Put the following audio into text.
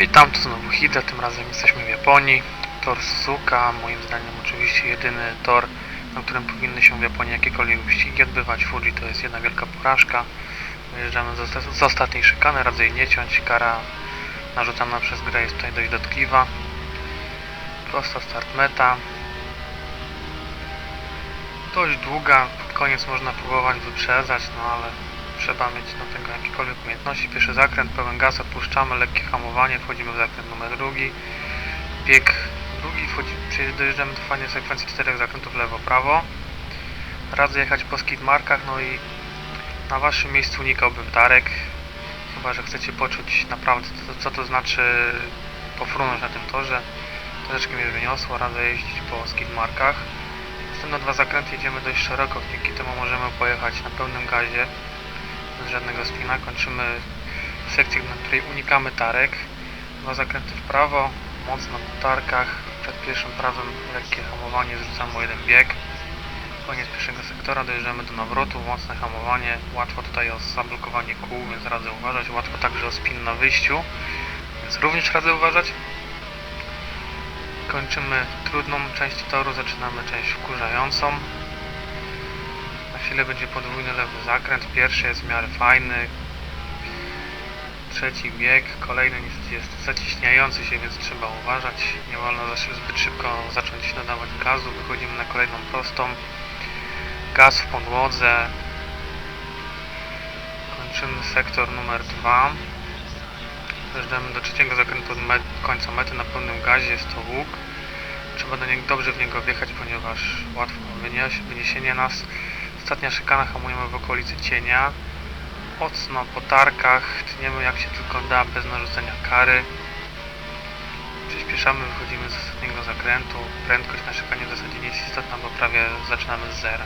Witam, tu znowu Hida, tym razem jesteśmy w Japonii. Tor Suzuka, moim zdaniem oczywiście jedyny tor, na którym powinny się w Japonii jakiekolwiek wyścigi odbywać. Fuji to jest jedna wielka porażka. Wyjeżdżamy z, z ostatniej szykany, radzę jej nie ciąć. Kara narzucana przez grę jest tutaj dość dotkliwa. Prosta start meta. Dość długa, pod koniec można próbować wyprzedzać, no ale trzeba mieć do tego jakiekolwiek umiejętności. Pierwszy zakręt, pełen gaz, odpuszczamy, lekkie hamowanie, wchodzimy w zakręt numer drugi. Bieg drugi, wchodzi, dojeżdżamy do fajnej sekwencji czterech zakrętów lewo-prawo. Radzę jechać po skid markach, no i na waszym miejscu unikałbym tarek. Chyba, że chcecie poczuć naprawdę co, co to znaczy pofrunąć na tym torze. Troszeczkę mnie wyniosło, radzę jeździć po skid markach. Następne dwa zakręty jedziemy dość szeroko, dzięki temu możemy pojechać na pełnym gazie bez żadnego spina. Kończymy sekcję, na której unikamy tarek. Dwa zakręty w prawo, mocno po tarkach. Przed pierwszym prawym lekkie hamowanie, zrzucamy o jeden bieg. Koniec pierwszego sektora, dojeżdżamy do nawrotu, mocne hamowanie. Łatwo tutaj o zablokowanie kół, więc radzę uważać. Łatwo także o spin na wyjściu, więc również radzę uważać. Kończymy trudną część toru, zaczynamy część wkurzającą. Chwilę będzie podwójny lewy zakręt. Pierwszy jest w miarę fajny. Trzeci bieg. Kolejny jest zacieśniający się, więc trzeba uważać. Nie wolno zbyt szybko zacząć nadawać gazu. Wychodzimy na kolejną prostą. Gaz w podłodze. Kończymy sektor numer 2. Dojeżdżamy do trzeciego zakrętu met końca mety na pełnym gazie. Jest to łuk. Trzeba do niego dobrze w niego wjechać, ponieważ łatwo wyniesienie nas. Ostatnia szykana hamujemy w okolicy cienia. Mocno po tarkach, tniemy jak się tylko da, bez narzucenia kary. Przyspieszamy, wychodzimy z ostatniego zakrętu. Prędkość na szykanie w zasadzie nie jest istotna, bo prawie zaczynamy z zera.